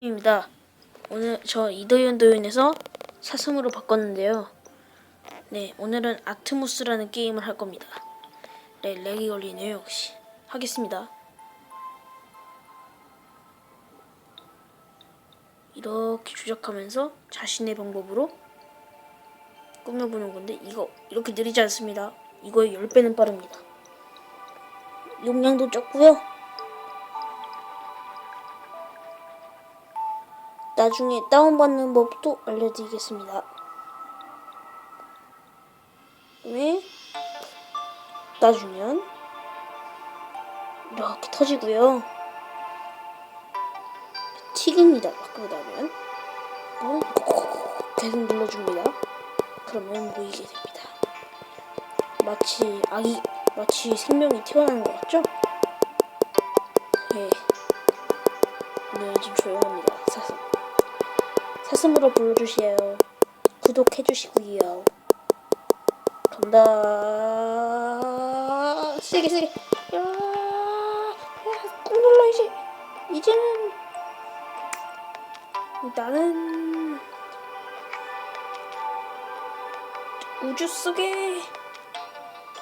입니다. 오늘 저 이도현 도현에서 사슴으로 바꿨는데요. 네, 오늘은 아트무스라는 게임을 할 겁니다. 네, 렉이 걸리네요, 역시. 하겠습니다. 이렇게 조작하면서 자신의 방법으로 꾸며보는 건데 이거 이렇게 느리지 않습니다. 이거의 10배는 빠릅니다. 용량도 적고요. 나중에 다운받는 법도 알려드리겠습니다. 왜 놔주면 이렇게 터지고요. 튀깁니다. 바꾸고 나면 이걸 계속 눌러줍니다. 그러면 모이게 됩니다. 마치 아기 마치 생명이 태어나는 것 같죠? 네. 오늘 좀 조용합니다. 사슴. 사슴으로 불러주세요. 구독해주시고요. 간다. 세게 세게. 야, 야, 꾹 눌러 이제. 이제는 나는 우주 속의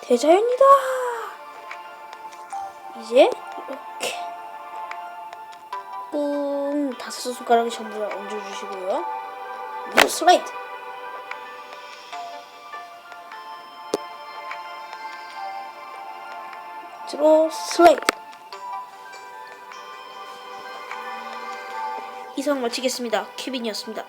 대자연이다. 이제 이렇게. 뿜 다섯 손가락을 전부 다 얹어주시고요. 무 슬라이드. 들어 슬라이드. 이상 마치겠습니다. 케빈이었습니다.